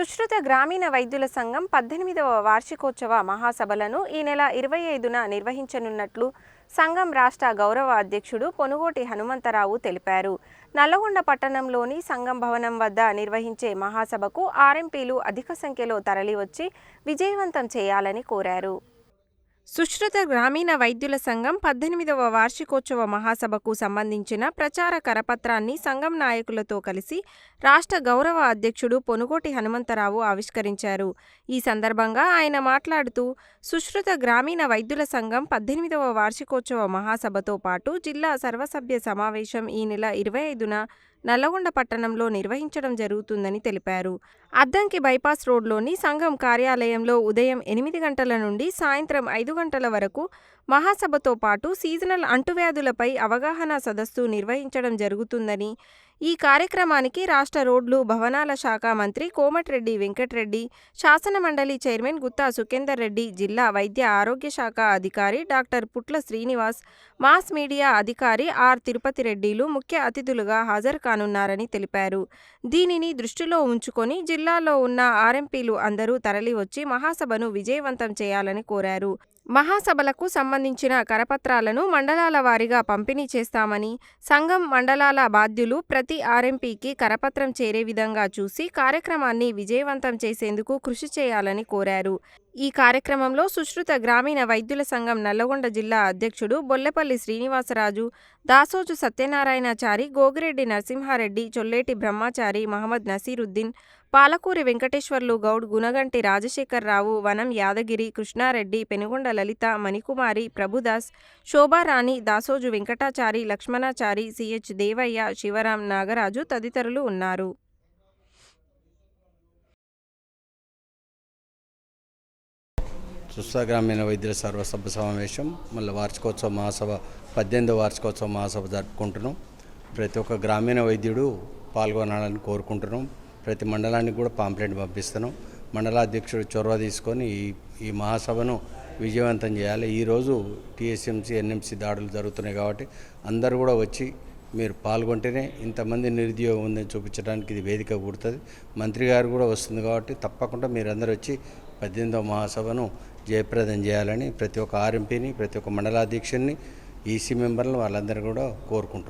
సుశ్రుత గ్రామీణ వైద్యుల సంఘం పద్దెనిమిదవ వార్షికోత్సవ మహాసభలను ఈ నెల ఇరవై ఐదున నిర్వహించనున్నట్లు సంఘం రాష్ట్ర గౌరవ అధ్యక్షుడు పొనుగోటి హనుమంతరావు తెలిపారు. నల్లగొండ పట్టణంలోని సంఘం భవనం వద్ద నిర్వహించే మహాసభకు ఆర్ఎంపీలు అధిక సంఖ్యలో తరలివచ్చి విజయవంతం చేయాలని కోరారు. సుశ్రుత గ్రామీణ వైద్యుల సంఘం పద్దెనిమిదవ వార్షికోత్సవ మహాసభకు సంబంధించిన ప్రచార కరపత్రాన్ని సంఘం నాయకులతో కలిసి రాష్ట్ర గౌరవ అధ్యక్షుడు పొనుగోటి హనుమంతరావు ఆవిష్కరించారు. ఈ సందర్భంగా ఆయన మాట్లాడుతూ సుశ్రుత గ్రామీణ వైద్యుల సంఘం పద్దెనిమిదవ వార్షికోత్సవ మహాసభతో పాటు జిల్లా సర్వసభ్య సమావేశం ఈ నెల ఇరవై ఐదున నల్లగొండ పట్టణంలో నిర్వహించడం జరుగుతుందని తెలిపారు. అద్దంకి బైపాస్ రోడ్లోని సంఘం కార్యాలయంలో ఉదయం ఎనిమిది గంటల నుండి సాయంత్రం ఐదు గంటల వరకు మహాసభతో పాటు సీజనల్ అంటువ్యాధులపై అవగాహన సదస్సు నిర్వహించడం జరుగుతుందని ఈ కార్యక్రమానికి రాష్ట్ర రోడ్లు భవనాల శాఖ మంత్రి కోమటిరెడ్డి వెంకటరెడ్డి శాసనమండలి చైర్మన్ గుత్తా సుఖేందర్ రెడ్డి జిల్లా వైద్య ఆరోగ్య శాఖ అధికారి doctor Putla Srinivas mass media అధికారి ఆర్ తిరుపతి రెడ్డిలు ముఖ్య అతిథులుగా హాజరు కానున్నారని తెలిపారు. దీనిని దృష్టిలో ఉంచుకొని జిల్లాలో ఉన్న ఆర్ఎంపీలు అందరూ తరలివచ్చి మహాసభను విజయవంతం చేయాలని కోరారు. మహాసభలకు సంబంధించిన కరపత్రాలను మండలాల వారీగా పంపిణీ చేస్తామని సంఘం మండలాల బాధ్యులు ప్రతి ఆర్ఎంపీకి కరపత్రం చేరే విధంగా చూసి కార్యక్రమాన్ని విజయవంతం చేసేందుకు కృషి చేయాలని కోరారు. ఈ కార్యక్రమంలో సుశ్రుత గ్రామీణ వైద్యుల సంఘం నల్లగొండ జిల్లా అధ్యక్షుడు బొల్లెపల్లి శ్రీనివాసరాజు దాసోజు సత్యనారాయణచారి గోగిరెడ్డి నరసింహారెడ్డి చొల్లేటి బ్రహ్మాచారి మహమ్మద్ నసీరుద్దీన్ పాలకూరి వెంకటేశ్వర్లు గౌడ్ గుణగంటి రాజశేఖరరావు వనం యాదగిరి కృష్ణారెడ్డి పెనుగొండ లలిత మణికుమారి ప్రభుదాస్ శోభారాణి దాసోజు వెంకటాచారి లక్ష్మణాచారి సిహెచ్ దేవయ్య శివరాం నాగరాజు తదితరులు ఉన్నారు. సుస్థ గ్రామీణ వైద్యుల సర్వసభ సమావేశం మళ్ళీ వార్షికోత్సవ మహాసభ పద్దెనిమిదో వార్షికోత్సవ మహాసభ జరుపుకుంటున్నాం. ప్రతి ఒక్క గ్రామీణ వైద్యుడు పాల్గొనాలని కోరుకుంటున్నాం. ప్రతి మండలానికి కూడా పాంప్లెట్ పంపిస్తున్నాం. మండలాధ్యక్షుడు చొరవ తీసుకొని ఈ ఈ మహాసభను విజయవంతం చేయాలి. ఈరోజు టీఎస్ఎంసీ ఎన్ఎంసీ దాడులు జరుగుతున్నాయి కాబట్టి అందరూ కూడా వచ్చి మీరు పాల్గొంటేనే ఇంతమంది నిరుద్యోగం ఉందని చూపించడానికి ఇది వేదిక కూడుతుంది మంత్రి గారు కూడా వస్తుంది కాబట్టి తప్పకుండా మీరందరూ వచ్చి పద్దెనిమిదవ మహాసభను జయప్రదం చేయాలని ప్రతి ఒక్క ఆర్ఎంపీని ప్రతి ఒక్క మండలాధ్యక్షుడిని ఈసీ మెంబర్లను వాళ్ళందరూ కూడా కోరుకుంటున్నారు.